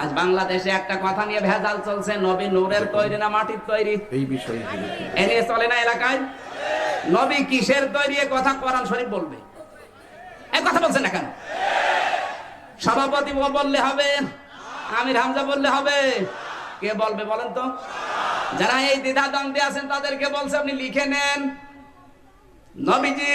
আজ বাংলাদেশে একটা কথা নিয়ে ভেজাল চলছে নবী নূরের তৈরি না মাটির তৈরি? এই বিষয়ে এ নিয়ে চলে না এলাকায়? নবী কিসের তৈরি? এ কথা কোরআন শরীফ বলবে। এ কথা বলছেন না কেন? সভাপতি বললে হবে আমির হামজা বললে হবে। কে বলবে বলেন তো? যারা এই দ্বিধা দ্বন্দ্বে আছেন তাদেরকে বলছে আপনি লিখে নেন। নবীজি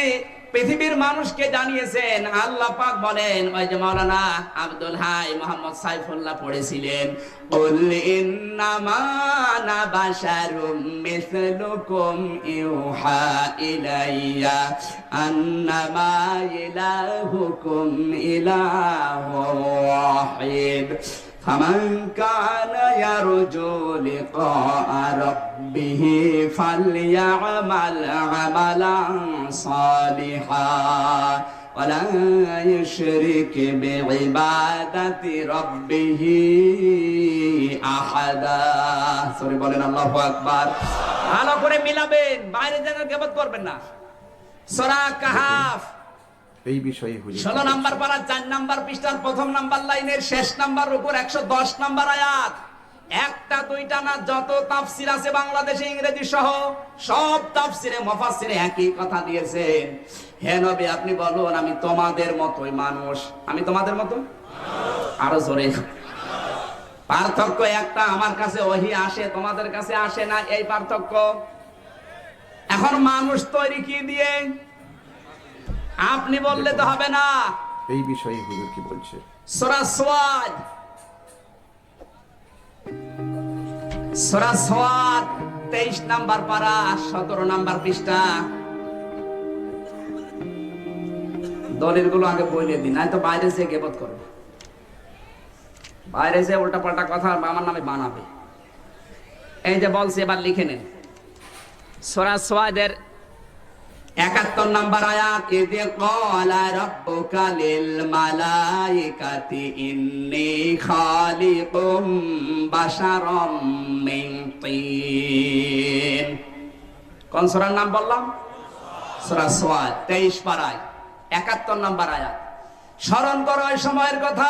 পৃথিবীর মানুষকে জানিয়েছেন, আল্লাহ পাক বলেন, ওই যে মাওলানা আব্দুল হাই মোহাম্মদ সাইফুল্লাহ পড়েছিলেন, কুল আন্নামা ইলাহুকুম ইলাহু ওয়াহিদ। فمن كان يرجو لقاء ربه فليعمل عملا صالحا ولا يشرك بعبادة ربه أحدا সরি বলেন আল্লাহু আকবার ভালো করে মিলাবেন বাইরে যেন গেবত করবেন না সূরা কাহাফ এই বিষয়ে হুজুর কি ষোলো বলছেন? নাম্বার পারা চার নাম্বার পৃষ্ঠার প্রথম নাম্বার লাইনের শেষ নাম্বার উপর একশো দশ নাম্বার আয়াত। একটা দুইটা না যত তাফসির আছে বাংলাদেশে ইংরেজি সহ সব তাফসিরে মফাসিরে একই কথা দিয়েছেন। হে নবী আপনি বলুন আমি তোমাদের মতোই মানুষ। আমি তোমাদের মতো আরও জোরে। পার্থক্য একটা আমার কাছে ওহি আসে তোমাদের কাছে আসে না এই পার্থক্য। এখন মানুষ তৈরি কি দিয়ে? আপনি বললে তো হবে না। এই বিষয়ে হুজুর কি বলছে? সূরা সোয়াদ সূরা সোয়াদ 23 নাম্বার পারা 17 নাম্বার পৃষ্ঠা। দলিলগুলো আগে বলে দিন নয়তো বাইরে যে গেবত করবে। বাইরে যে উল্টা পাল্টা কথা আমার নামে বানাবে। এই যে বলছে এবার লিখে নেন সূরা সোয়াদের একাত্তর নাম্বার আয়াত ইদে ক্বালা রাব্বুকা লিল মালাইকাতি ইন্নী খালিকুম বাশারাম মিন তিন। কোন সূরার নাম বললাম? সূরা সোয়াদ 23 পারায় 71 নাম্বার আয়াত। স্মরণ করো সময়ের কথা।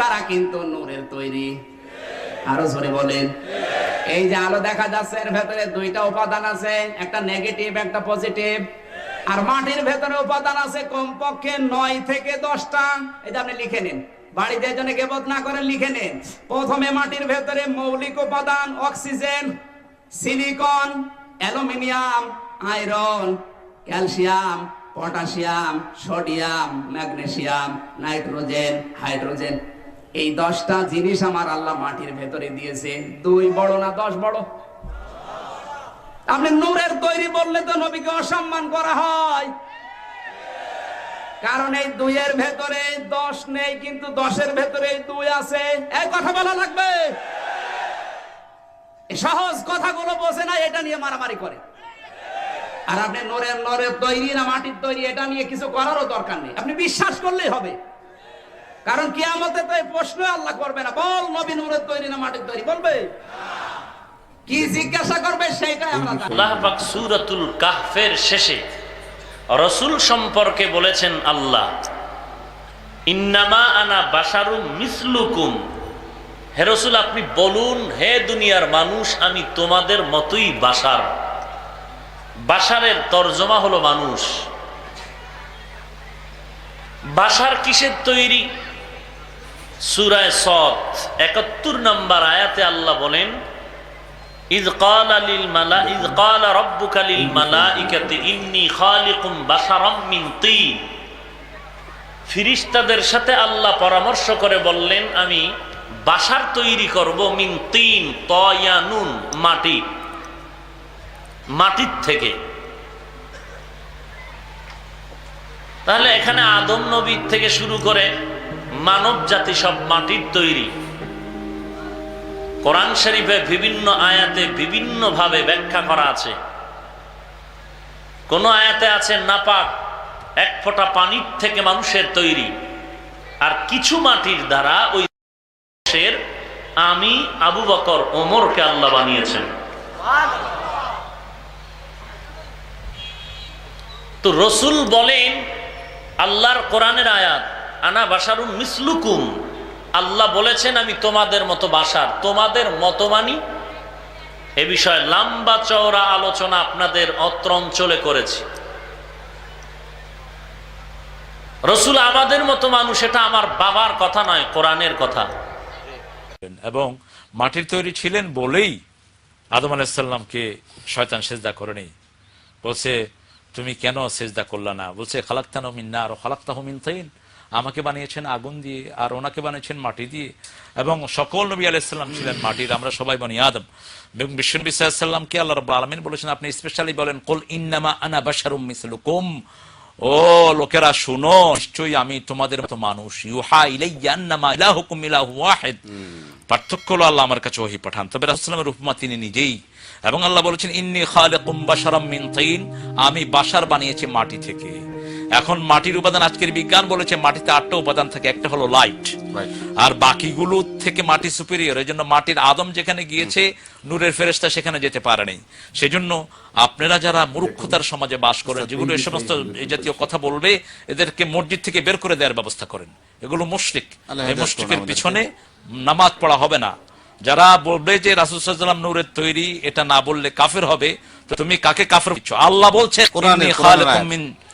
ফেরেশতারা কিন্তু নূরের তৈরি। আরও জোরে বলেন। এই যে আলো দেখা যাচ্ছে, এর ভেতরে দুইটা উপাদান আছে, একটা নেগেটিভ একটা পজিটিভ আর মাটির ভেতরে উপাদান আছে কমপক্ষে নয় থেকে দশটা। এই যে আপনি লিখে নিন। বাড়িতে জন্য গেবত না করে লিখে নিন। প্রথমে মাটির ভেতরে মৌলিক উপাদান, oxygen, silicon, aluminium, iron, calcium, potassium, sodium, magnesium, nitrogen, hydrogen. এই দশটা জিনিস আমার আল্লাহ মাটির ভেতরে দিয়েছে। দুই বড় না দশ বড়? আপনি নূরের তৈরি বললে তো নবীকে অসম্মান করা হয়। কারণ এই দুইয়ের ভেতরে দশ নেই, কিন্তু দশের ভেতরে দুই আছে। এই কথা বলা লাগবে? সহজ কথাগুলো বোঝে না, এটা নিয়ে মারামারি করে। আর আপনি নরের নরের তৈরি না মাটির তৈরি, এটা নিয়ে কিছু করারও দরকার নেই। আপনি বিশ্বাস করলেই হবে। কারণ কিয়ামতে তো এই প্রশ্ন আল্লাহ করবে না। বল, নবী নূরের তৈরি না মাটির তৈরি, বলবে? কি জিজ্ঞাসা করবে সেইটাই আমরা। আল্লাহ পাক সূরাতুল কাহফের শেষে রসুল সম্পর্কে বলেছেন আল্লাহ, ইন্নামা আনা বাশারুম মিসলুকুম। হে রসুল, আপনি বলুন, হে দুনিয়ার মানুষ, আমি তোমাদের মতোই বাসার বাসারের তর্জমা হলো মানুষ। বাসার কিসের তৈরি? সুরায় সৎ একাত্তর নম্বর আয়াতে আল্লাহ বলেন إذ قال للملا إذ قال ربك للملائكة إني خالق بشرا من طين ফিরিস্তাদের সাথে আল্লাহ পরামর্শ করে বললেন আমি বাসার তৈরি করব মিন তিন তয়ানুন মাটি মাটির থেকে তাহলে এখানে আদম নবীর থেকে শুরু করে মানব জাতি সব মাটির তৈরি। কোরআন শরীফে বিভিন্ন আয়াতে বিভিন্নভাবে ব্যাখ্যা করা আছে। কোন আয়াতে আছে নাপাক, এক ফোঁটা পানির থেকে মানুষের তৈরি। আর কিছু মাটির দ্বারা ওই আমি আবু বকর ওমরকে আল্লাহ বানিয়েছেন। তো রসুল বলেন, আল্লাহর কোরআনের আয়াত আনা বাসারুম মিসলুকুম। আল্লাহ বলেছেন, আমি তোমাদের মতো বাসার তোমাদের মতো মানি? এ বিষয়ে লম্বা চওড়া আলোচনা আপনাদের অত্র অঞ্চলে করেছি। রসুল আমাদের মতো মানুষ, এটা আমার বাবার কথা নয়, কোরআনের কথা। এবং মাটির তৈরি ছিলেন বলেই আদম আলাইসাল্লামকে শয়তান সেজদা করেনি। বলছে, তুমি কেন সেজদা করলা না? বলছে, খালাক্তান মিন্না আর খালাক্তাহ মিন তাইন আমাকে বানিয়েছেন আগুন দিয়ে, আর ওনাকে বানিয়েছেন মাটি দিয়ে। এবং সকল নবী আলাইসাল্লাম ছিলেন মাটির, আমরা সবাই বানি আদম। এবং বিশ্বনবী আল্লাহ রব আলমিন বলেছেন, আপনি স্পেশালি বলেন, কুল ইন্নামা আনা মিসলুকুম। ও লোকেরা, শুনো, নিশ্চয়ই আমি তোমাদের মতো মানুষ। ইউহা ইলাইয়া আন্নামা ইলাহুকুম পার্থক্য হলো আল্লাহ আমার কাছে ওহি পাঠান। তবে রাসূলের উপমা তিনি নিজেই। এবং আল্লাহ বলেছেন, ইন্নি খালিকুম বাশারাম মিন আমি বাসার বানিয়েছি মাটি থেকে। এখন মাটির উপাদান আজকের বিজ্ঞান বলেছে মাটিতে আটটা উপাদান থাকে একটা হলো লাইট আর বাকিগুলো থেকে মাটি সুপিরিয়র এই জন্য মাটির আদম যেখানে গিয়েছে নূরের ফেরেস্তা সেখানে যেতে পারেনি সেজন্য আপনারা যারা মূর্খতার সমাজে বাস করেন যেগুলো এই সমস্ত এই জাতীয় কথা বলবে এদেরকে মসজিদ থেকে বের করে দেওয়ার ব্যবস্থা করেন। এগুলো মুশরিক। এই মুশরিকের পিছনে নামাজ পড়া হবে না। যারা বলবে যে রাসুসাল্লাম নূরের তৈরি এটা না বললে কাফের হবে তো তুমি কাকে কাফের আল্লাহ বলছে কোরআনে,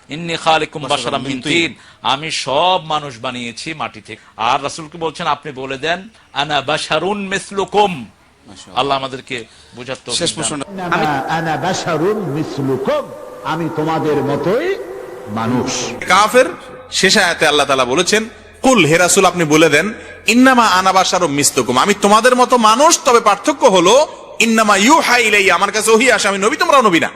ইন্নী খালিকুম। মিন- তিন। আমি সব মানুষ বানিয়েছি মাটি থেকে। আর রাসূলকে বলছেন? আপনি বলে দেন আনা বাশারুন মিসলুকুম। আল্লাহ আমাদেরকে বুঝার তো শেষ প্রশ্ন আমি আনা বাশারুন মিসলুকুম। আমি তোমাদের মতোই মানুষ। কাফের শেষ আয়াতে আল্লাহ তালা বলেছেন কুল হে রাসূল আপনি বলে দেন ইন্নামা আনাবাসার মিস্তকুম আমি তোমাদের মতো মানুষ তবে পার্থক্য হলো ইন্নামা ইউ হাই আমার কাছে ওহি আসে আমি নবী তোমরাও নবী না।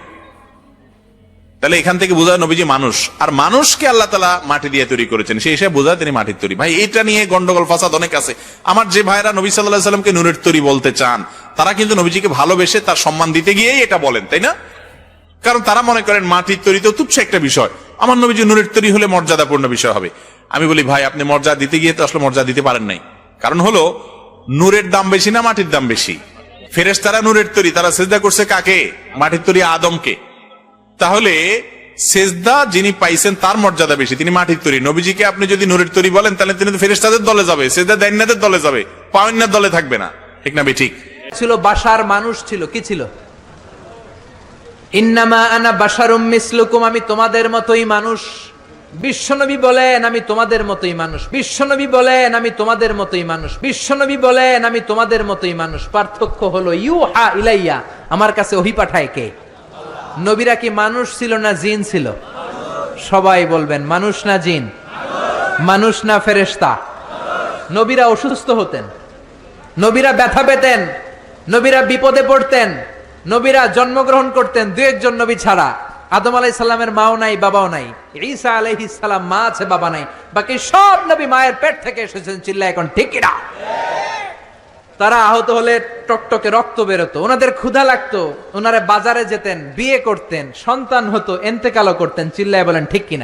তাহলে এখান থেকে বোঝা নবীজি মানুষ। আর মানুষকে আল্লাহ তালা মাটি দিয়ে তৈরি করেছেন সেই এসে বোঝা তিনি মাটির তৈরি। ভাই, এটা নিয়ে গন্ডগোল, ফাসাদ অনেক আছে। আমার যে ভাইরা নবী সাল্লাহ সাল্লামকে নুরের তৈরি বলতে চান, তারা কিন্তু নবীজিকে ভালোবেসে তার সম্মান দিতে গিয়েই এটা বলেন, তাই না? কারণ তারা মনে করেন মাটির তৈরি তো তুচ্ছ একটা বিষয়। আমার নবীজি নুরের তৈরি হলে মর্যাদাপূর্ণ বিষয় হবে। আমি বলি, ভাই, আপনি মর্যাদা দিতে গিয়ে তো আসলে মর্যাদা দিতে পারেন নাই। কারণ হলো, নূরের দাম বেশি না মাটির দাম বেশি? ফেরেস তারা নূরের তৈরি, তারা সেজদা করছে কাকে? মাটির তৈরি আদমকে। তাহলে সেজদা যিনি পাইছেন তার মর্যাদা বেশি। তিনি মাটির তৈরি। নবীজিকে আপনি যদি নূরের তৈরি বলেন, তাহলে তিনি ফেরেস্তাদের দলে যাবে। সেজদা দাইন্নাদের দলে যাবে। পাওয়ান্নার দলে থাকবে না। ঠিক না ঠিক ছিল বাসার মানুষ ছিল। কি ছিল? ইন্নামা আনা বাসারুম মিসলুকুম। আমি তোমাদের মতোই মানুষ। বিশ্বনবী বলেন, আমি তোমাদের মতোই মানুষ। বিশ্বনবী বলেন, আমি তোমাদের মতোই মানুষ। বিশ্বনবী বলেন, আমি তোমাদের মতোই মানুষ। পার্থক্য হলো ইউ হা ইলাইয়া। আমার কাছে ওহি পাঠায় কে? নবীরা কি মানুষ ছিল না জিন ছিল? সবাই বলবেন, মানুষ না জিন, মানুষ না ফেরেশতা। নবীরা অসুস্থ হতেন, নবীরা ব্যথা পেতেন, নবীরা বিপদে পড়তেন, নবীরা জন্মগ্রহণ করতেন দু একজন নবী ছাড়া। আদম আলাই সাল্লামের মাও নাই, বাবাও নাই। ঈসা আলাইহি সালাম মা আছে, বাবা নাই। বাকি সব নবী মায়ের পেট থেকে এসেছেন চিল্লা এখন, ঠিক তারা আহত হলে টকটকে রক্ত বেরোতো। ওনাদের ক্ষুধা লাগতো। ওনারা বাজারে যেতেন, বিয়ে করতেন, সন্তান হতো, এন্তেকালও করতেন। চিল্লায় বলেন, ঠিক কিনা?